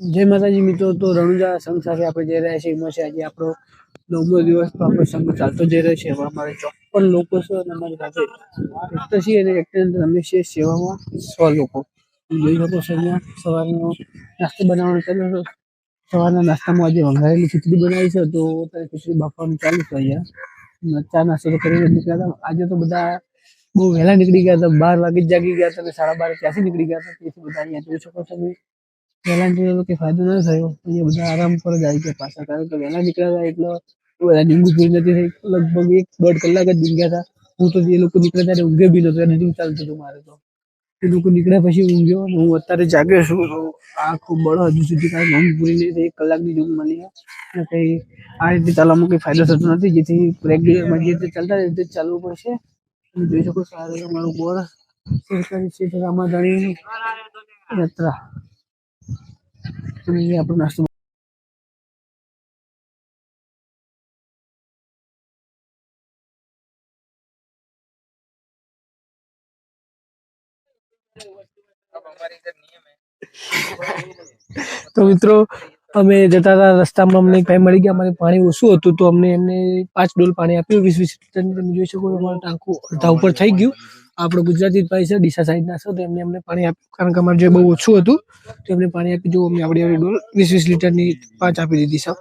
જય માતાજી મિત્રો, તો રણુજા સંઘ સાથે આપણે જઈ રહ્યા છીએ, એમાં છે આજે આપણો નવમો દિવસ, તો આપણો સંઘ ચાલતો જઈ રહ્યો છે. એમાં અમારે ચોપ્પન લોકો છે અને અમારી સાથે એક્ટર અને એક્ટર અંદર અમે છીએ સેવામાં સો લોકો. જોઈ શકો છો અહીંયા સવારનો નાસ્તો બનાવવાનો ચાલુ છે. સવારના નાસ્તામાં આજે વઘારેલી ખીચડી બનાવી છે, તો અત્યારે ખીચડી બાફવાનું ચાલુ છે અહીંયા. ચા નાસ્તો તો કરીને નીકળ્યા હતા. આજે તો બધા બહુ વહેલા નીકળી ગયા હતા. બાર વાગે જાગી ગયા હતા અને સાડા બાર ત્યાંથી નીકળી ગયા હતા. તેથી બધા અહીંયા જોઈ શકો છો વહેલા નીકળ્યો કે ફાયદો ન થયો એ બધા આરામ પર જ આવી ગયા પાછા, કારણ કે વહેલા નીકળ્યા હતા એટલે બધા ડીંગુ પૂરી નથી થઈ. લગભગ એક દોઢ કલાક જ ઊંઘ્યા હતા. હું તો એ લોકો નીકળ્યા ત્યારે ઊંઘે બી નતો એડિટિંગ ચાલતું હતું મારે તો. એ લોકો નીકળ્યા પછી ઊંઘ્યો હું અત્યારે જાગ્યો છું, તો આ ખૂબ બળો હજુ સુધી કાંઈ ઊંઘ પૂરી નહીં થઈ. એક કલાકની ઊંઘ મળી. અને કંઈ આ રીતે ચાલવામાં કંઈ ફાયદો થતો નથી. જેથી રેગ્યુલરમાં જે રીતે ચાલતા રીતે ચાલવું પડશે. તમે જોઈ શકો સારું મારું બોર્ડ સરકારી ક્ષેત્ર રામાધણીની યાત્રા. અહીંયા આપણો નાસ્તો તો મિત્રો, અમે જતા હતા રસ્તામાં, અમને ભાઈ મળી ગયા, અમારે પાણી ઓછું હતું, તો અમને એમને પાંચ ડોલ પાણી આપ્યું, વીસ વીસ લીટર તમે જોઈ શકો છો, અમારું ટાંકું અડધા ઉપર થઈ ગયું. આપણો ગુજરાતી ભાઈ છે, ડીસા સાઈડના છે, તો એમને અમને પાણી આપ્યું. કારણ કે અમારે જે બહુ ઓછું હતું, તો એમને પાણી આપી જો અમે આપણી ડોલ, વીસ વીસ લીટરની પાંચ આપી દીધી છે.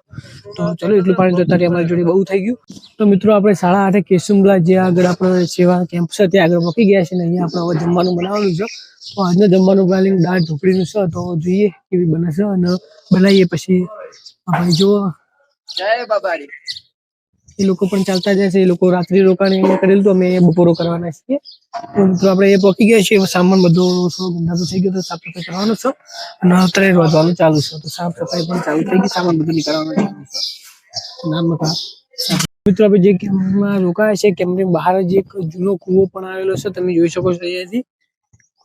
તો ચલો, એટલું પાણી તો અત્યારે અમારી જોડે બહુ થઈ ગયું. તો મિત્રો, આપણે સાડા આઠે કેસુમલા જે આગળ આપણે સેવા કેમ્પ છે, ત્યાં આગળ મૂકી ગયા છે ને અહીંયા આપણે હવે જમવાનું બનાવવાનું છે. તો આજના જમવાનું પ્લાનિંગ દાળ ઢોકળીનું છે, તો જોઈએ કેવી બને અને બનાવીએ પછી. આપણે જુઓ. જય બાબારી એ લોકો પણ ચાલતા જાય છે. એ લોકો રાત્રિ રોકાણ અહીંયા કરેલું તો અમે બપોરો કરવાના છીએ. તો આપણે એ પહોંચી ગયા છીએ. સામાન બધો ગંદાતો થઈ ગયો તો સાફ સફાઈ કરવાનો છે. અને અત્યારે વધવાનું ચાલુ છે. તો સાફ સફાઈ પણ ચાલુ થઈ ગઈ. સામાન બધું નીકળવાનું ચાલુ છે. નામ મિત્રો, આપણે જે કેમ્પમાં રોકાયા છે કેમ્પની બહાર જ એક જૂનો કૂવો પણ આવેલો છે. તમે જોઈ શકો છો અહીંયાથી.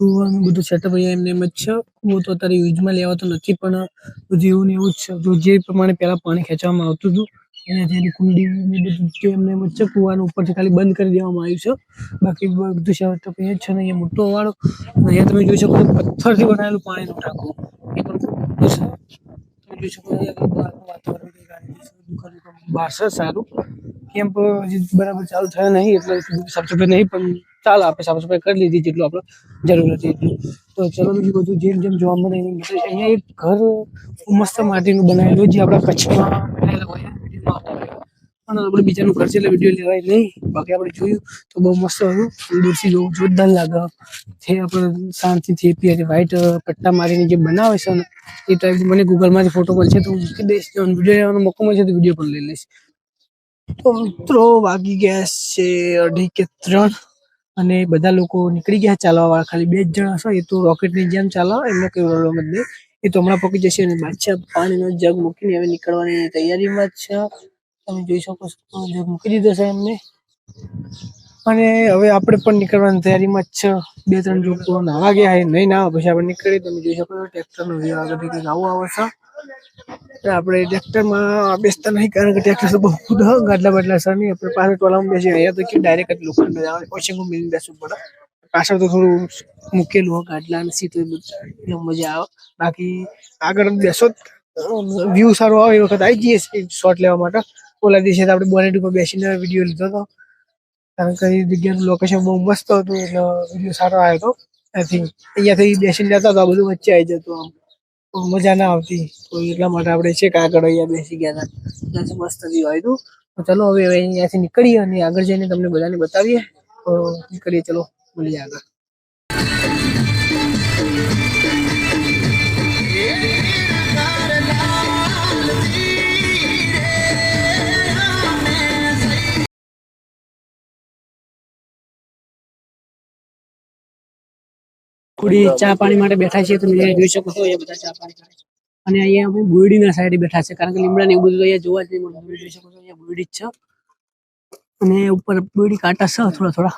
કૂવાનું બધું સેટઅપ અહીંયા એમને એમ જ છે. કૂવો તો અત્યારે યુઝમાં લેવાતો નથી, પણ બધું એવું ને એવું જ છે. જો જે પ્રમાણે પહેલા પાણી ખેંચવામાં આવતું હતું એનાથી એની કુંડી બધું એમને એમ જ કૂવાનું ઉપરથી ખાલી બંધ કરી દેવામાં આવ્યું છે. બાકી બધું છે તો એ છે ને અહીંયા મોટો વાળો. અહીંયા તમે જોઈ શકો પથ્થરથી બનાવેલું પાણીનું ટાંકું. એ પણ ખૂબ છે. સારું. કેમ્પ બરાબર ચાલુ થયો નહીં, એટલે સાફસફાઈ નહીં, પણ ચાલો આપણે સાફસફાઈ કરી લીધી જેટલું આપણે જરૂર હતી એટલું. તો ચલો બીજું બધું જેમ જેમ જોવા મળે અહીંયા એક ઘર મસ્ત માટીનું બનાવેલું જે આપણા કચ્છમાં બનાવેલું હોય. પણ આપણે બીજાનું છે એટલે વીડિયો લેવાય નહીં. બાકી આપણે જોયું તો બહુ મસ્ત હતું. દૂરથી જોવું, જોરદાર લાગે. છે આપણે શાંતિથી પીએ વ્હાઈટ પટ્ટા મારીને જે બનાવે છે ને, એ ટાઈપ મને ગૂગલમાંથી ફોટો મળશે તો હું મૂકી દઈશ. જો વીડિયો લેવાનો મોકો મળશે તો વીડિયો પણ લઈ લઈશ. તો મિત્રો વાગી ગયા છે અઢી કે ત્રણ અને બધા લોકો નીકળી ગયા. ચાલવા વાળા ખાલી બે જ જણા હશે એ તો રોકેટની જેમ ચાલવા, એમને કઈ પ્રોબ્લેમ જ નહીં. એ તો હમણાં પકી જશે અને બાદશાહ પાણીનો જગ મૂકીને હવે નીકળવાની તૈયારીમાં જ છે. તમે જોઈ શકો છો જગ મૂકી દીધો છે એમને. અને હવે આપણે પણ નીકળવાની તૈયારીમાં જ છે. બે ત્રણ લોકો નાવા ગયા છે, નહીં નાવા, પછી આપણે નીકળી તમે જોઈ શકો છો, ટ્રેક્ટરનો વ્યૂ આગળ કંઈક આવું આવે છે. આપણે ટ્રેક્ટરમાં બેસતા નહીં, કારણ કે ટ્રેક્ટર બહુ ખુદ ગાડલા બાટલા છે નહીં. આપણે પાછળ ટોલામાં બેસીએ, અહીંયા તો કે ડાયરેક્ટ લોખંડ આવે પછી હું મિલ બેસવું પડે. પાછળ તો થોડું મૂકેલું હોય ગાડલા નથી સીટ એટલે મજા આવે. બાકી આગળ બેસો વ્યૂ સારો આવે એ વખત આવી જઈએ શોટ લેવા માટે. ઓલા દિવસે તો આપણે બોનેટ ઉપર બેસીને વીડિયો લીધો હતો. કારણ કે એ જગ્યાનું લોકેશન બહુ મસ્ત હતું એટલે વીડિયો સારો આવ્યો હતો. અહીંથી અહીંયાથી બેસીને જતા તો આ બધું વચ્ચે આવી જતું આમ. તો મજા ના આવતી. તો એટલા માટે આપણે છે કે આગળ અહીંયા બેસી ગયા હતા. ત્યાંથી મસ્ત વ્યૂ આવ્યું હતું. તો ચલો હવે અહીંયાથી નીકળીએ અને આગળ જઈને તમને બધાને બતાવીએ. તો નીકળીએ, ચલો. મળીએ जाएगा થોડી ચા પાણી માટે બેઠા છીએ તમે જોઈ શકો છો. અહીંયા બધા ચા પાણી કરે છે. અને અહીંયા અમે બુરડીના સાઈડે બેઠા છે કારણ કે લીમડા ને એવું બધું અહીંયા જોવા જ નહીં મળે તમે જોઈ શકો છો અહીંયા બુરડી જ છે. અને ઉપર બુરડી કાંટા છે થોડા થોડા.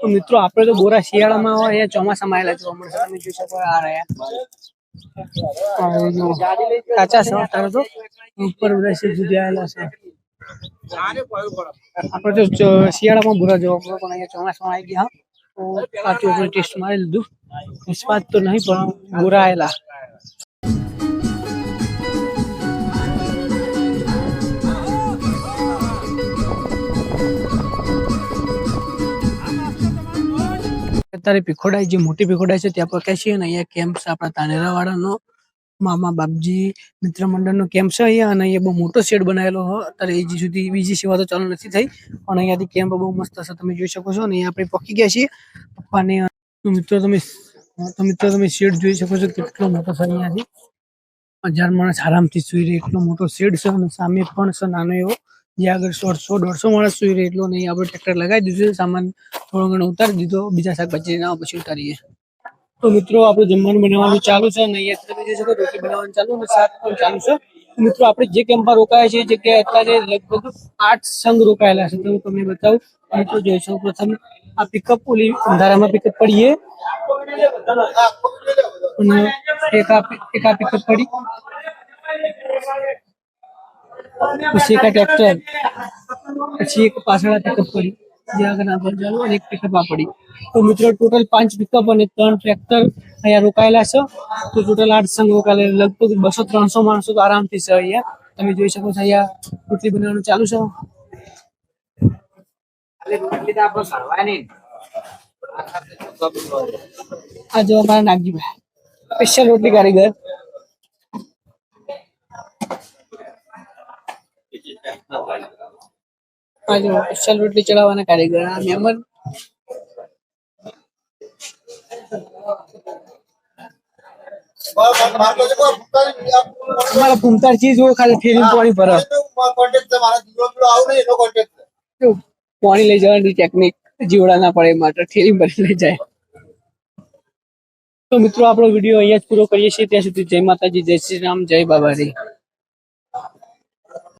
તો મિત્રો, આપણે તો ગોરા શિયાળામાં હોય ચોમાસામાં આવેલા જોવા મળશે તમે જોઈ શકો આ રહ્યા. કાચા અત્યારે તો. ઉપર બધા સુધી આવેલા છે. આપણે તો શિયાળામાં ભૂરા જોવા મળે, પણ અહીંયા ચોમાસામાં આવી ગયા તો કાચું ટેસ્ટ મારી લીધું. સ્વાદ તો નહીં, પણ ભૂરા આવેલા. અત્યારે પીખોડાઈ જે મોટી પીખોડાઈ છે, ત્યાં પહોંચ્યા છે અને અહીંયા કેમ્પ છે, આપણા તાનેરાવાળાનો મામા, બાપજી મિત્ર મંડળનો કેમ્પ છે અહીંયા અને અહીંયા બહુ મોટો શેડ બનાવેલો હોય અત્યારે હજી સુધી બીજી સેવા તો ચાલુ નથી થઈ, પણ અહીંયાથી કેમ્પ બહુ મસ્ત છે તમે જોઈ શકો છો. અને અહીંયા આપણે પકી ગયા છીએ. પપ્પાને મિત્રો તમે, તો મિત્રો તમે શેડ જોઈ શકો છો કેટલો મોટો છે અહીંયાથી. હજાર માણસ આરામથી સુઈ રહે એટલો મોટો શેડ છે અને સામે પણ છે નાનો એવો. જ્યાં આગળ દોઢસો દોઢસો માણસ સુઈ રહે એટલો નહીં. આપણે ટ્રેક્ટર લગાવી દીધું સામાન થોડો ઘણો ઉતારી દીધો. બીજા શાકભાજી ના પછી ઉતારીએ. તો મિત્રો, આપણું જમવાનું બનાવવાનું ચાલુ છે અને અહીંયા તમે જોઈ શકો રોટી બનાવવાનું ચાલુ અને શાક પણ ચાલુ છે. મિત્રો, આપણે જે કેમ્પમાં રોકાયા જે કે અત્યારે લગભગ આઠ સંઘ રોકાયેલા છે, તો હું તમને બતાવું. મિત્રો જોઈ શકો પ્રથમ આ પિકઅપ ઓલી અંધારામાં પિકઅપ પડીએ. અને એક આ પિકઅપ પડી. પછી એક ટ્રેક્ટર પછી એક પાછળ પિકઅપ પડી, જે આગળ આગળ ચાલુ અને એક પિકઅપ આ પડી. તો મિત્રો ટોટલ પાંચ પિકઅપ અને ત્રણ ટ્રેક્ટર અહીંયા રોકાયેલા છે. તો ટોટલ આઠ સંઘ રોકાયેલા લગભગ બસો ત્રણસો માણસો તો આરામથી છે અહીંયા. તમે જોઈ શકો છો અહીંયા રોટલી બનાવવાનું ચાલુ છે. આ જો અમારા નાગજીભાઈ સ્પેશિયલ રોટલી કારીગર આ જો સ્પેશિયલ રોટલી ચડાવવાના કારીગર. આ મેમ્બર અમારા ભૂમતાર ચીજ જો ખાલી ફેરી પાણી ભરા. પાણી લઈ જવાની ટેકનિક જીવડા ના પડે માટે ઠેલી ભરી લઈ જાય. તો મિત્રો આપણો વીડિયો અહીંયા જ પૂરો કરીએ છીએ. ત્યાં સુધી જય માતાજી જય શ્રી રામ જય બાબાજી.